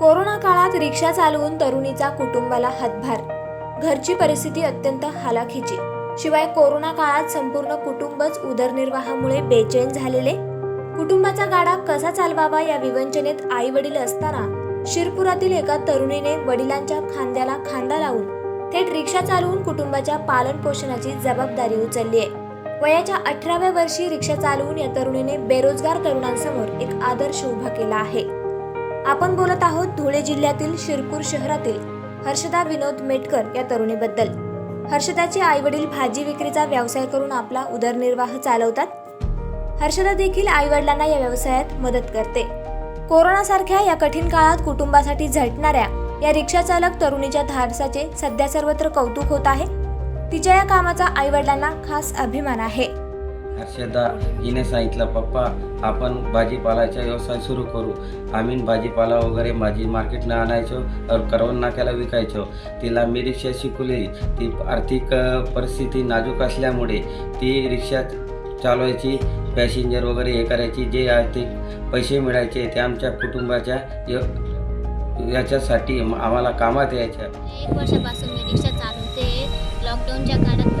Corona काळात रिक्षा चालवून तरुणीचा कुटुंबाला हातभार. घरची परिस्थिती अत्यंत हालाखीची. शिवाय कोरोना काळात संपूर्ण कुटुंबच उदरनिर्वाहामुळे बेचैन झालेले. कुटुंबाचा गाडा कसा चालवावा या विवंचनेत आई वडील असताना शिरपुरातील एका तरुणीने वडिलांच्या खांद्याला खांदा लावून थेट रिक्षा चालवून कुटुंबाच्या पालन पोषणाची जबाबदारी उचलली आहे. वयाच्या अठराव्या वर्षी रिक्षा चालवून या तरुणीने बेरोजगार तरुणांसमोर एक आदर्श उभा केला आहे. आपण बोलत आहोत धुळे जिल्ह्यातील शिरपूर शहरातील हर्षदा विनोद मेटकर या तरुणीबद्दल. हर्षदाचे आई वडील भाजी विक्रीचा व्यवसाय करून आपला उदरनिर्वाह चालवतात. हर्षदा देखील आई वडिलांना या व्यवसायात मदत करते. कोरोनासारख्या या कठीण काळात कुटुंबासाठी झटणाऱ्या या रिक्षाचालक तरुणीच्या धाडसाचे सध्या सर्वत्र कौतुक होत आहे. तिच्या या कामाचा आई वडिलांना खास अभिमान आहे. हर्षदा हिने सांगितलं पप्पा आपण भाजीपालाचा व्यवसाय सुरू करू. आम्ही भाजीपाला वगैरे भाजी मार्केटनं आणायचो और करवण नाक्याला विकायचो. तिला मी रिक्षा शिकवली. ती आर्थिक परिस्थिती नाजूक असल्यामुळे ती रिक्षा चालवायची पॅसेंजर वगैरे हे करायची जे आर्थिक पैसे मिळायचे ते आमच्या कुटुंबाच्या य- याच्यासाठी आम्हाला कामात यायच्या. एक वर्षापासून मी रिक्षा चालवते. लॉकडाऊनच्या काळात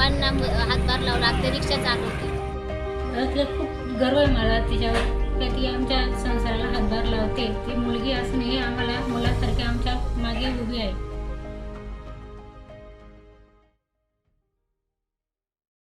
पप्पांना हातभार लावला ते रिक्षा चालवते खूप गर्व आहे मला तिच्यावर. ती आमच्या संसाराला हातभार लावते. ती मुलगी असूनही आम्हाला मुलासारखी आमच्या मागे उभी आहे.